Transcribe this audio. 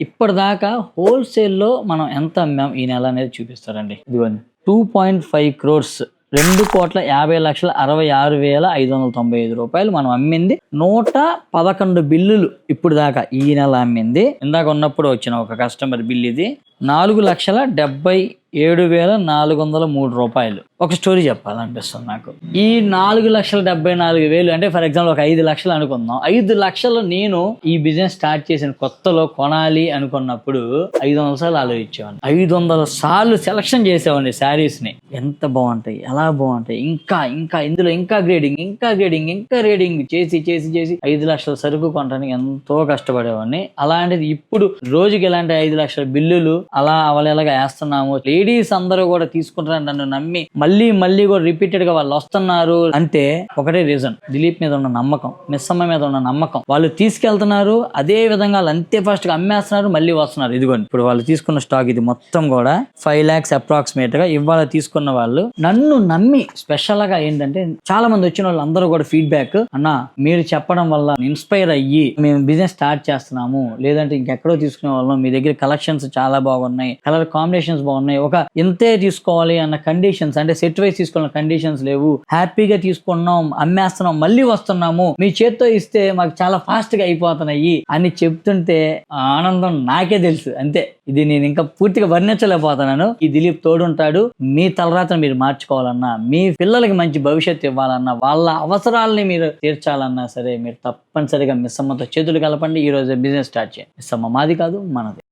ఇప్పటిదాకా హోల్సేల్లో మనం ఎంత అమ్మాం ఈ నెల అనేది చూపిస్తారండి. ఇదిగోండి. టూ పాయింట్ ఫైవ్ క్రోర్స్ రెండు కోట్ల యాభై లక్షల అరవై ఆరు వేల ఐదు వందల తొంభై ఐదు రూపాయలు మనం అమ్మింది. నూట పదకొండు బిల్లులు ఇప్పుడు దాకా ఈ నెల అమ్మింది. ఇందాక ఉన్నప్పుడు వచ్చిన ఒక కస్టమర్ బిల్ ఇది. నాలుగు లక్షల డెబ్బై ఏడు వేల నాలుగు వందల మూడు రూపాయలు. ఒక స్టోరీ చెప్పాలనిపిస్తుంది నాకు. ఈ నాలుగు లక్షల డెబ్బై నాలుగు వేలు అంటే ఫర్ ఎగ్జాంపుల్ ఒక ఐదు లక్షలు అనుకుందాం. ఐదు లక్షలు నేను ఈ బిజినెస్ స్టార్ట్ చేసిన కొత్తలో కొనాలి అనుకున్నప్పుడు ఐదు వందల సార్లు ఆలోచించేవాడిని. ఐదు వందల సార్లు సెలక్షన్ చేసేవాడిని శారీస్ని ఎంత బాగుంటాయి ఎలా బాగుంటాయి ఇంకా ఇంకా ఇందులో ఇంకా గ్రేడింగ్ ఇంకా గ్రేడింగ్ ఇంకా గ్రేడింగ్ చేసి చేసి చేసి ఐదు లక్షల సరుకు కొనడానికి ఎంతో కష్టపడేవాడిని. అలాంటిది ఇప్పుడు రోజుకి ఇలాంటి ఐదు లక్షల బిల్లులు అలా అవలేలాగా వేస్తున్నాము. లేడీస్ అందరూ కూడా తీసుకుంటారని నన్ను నమ్మి మళ్ళీ మళ్ళీ కూడా రిపీటెడ్గా వాళ్ళు వస్తున్నారు అంటే ఒకటే రీజన్ దిలీప్ మీద ఉన్న నమ్మకం మిస్సమ్మ మీద ఉన్న నమ్మకం. వాళ్ళు తీసుకెళ్తున్నారు అదే విధంగా వాళ్ళు అంతే ఫాస్ట్గా అమ్మేస్తున్నారు మళ్ళీ వస్తున్నారు. ఇదిగోండి ఇప్పుడు వాళ్ళు తీసుకున్న స్టాక్ ఇది మొత్తం కూడా ఫైవ్ లాక్స్ అప్రాక్సిమేట్గా ఇవాళ తీసుకున్న వాళ్ళు నన్ను నమ్మి స్పెషల్గా ఏంటంటే చాలా మంది వచ్చిన వాళ్ళు అందరూ కూడా ఫీడ్బ్యాక్ అన్న మీరు చెప్పడం వల్ల ఇన్స్పైర్ అయ్యి మేము బిజినెస్ స్టార్ట్ చేస్తున్నాము. లేదంటే ఇంకెక్కడో తీసుకునే వాళ్ళం. మీ దగ్గర కలెక్షన్స్ చాలా బాగున్నాయి కలర్ కాంబినేషన్స్ బాగున్నాయి. ఒక ఇంతే తీసుకోవాలి అన్న కండిషన్స్ అంటే సెట్ వైజ్ తీసుకోవాలన్న కండిషన్స్ లేవు. హ్యాపీగా తీసుకున్నాం అమ్మేస్తున్నాం మళ్ళీ వస్తున్నాము. మీ చేత్తో ఇస్తే మాకు చాలా ఫాస్ట్గా అయిపోతున్నాయి అని చెప్తుంటే ఆనందం నాకే తెలుసు అంతే. ఇది నేను ఇంకా పూర్తిగా వర్ణించలేకపోతున్నాను. ఈ దిలీప్ తోడుంటాడు. మీ తలరాతను మీరు మార్చుకోవాలన్నా మీ పిల్లలకి మంచి భవిష్యత్తు ఇవ్వాలన్నా వాళ్ళ అవసరాలని మీరు తీర్చాలన్నా సరే మీరు తప్పనిసరిగా మిస్సమ్మతో చేతులు కలపండి. ఈ రోజు బిజినెస్ స్టార్ట్ చేయండి. మిస్సమ్మ మాది కాదు మనది.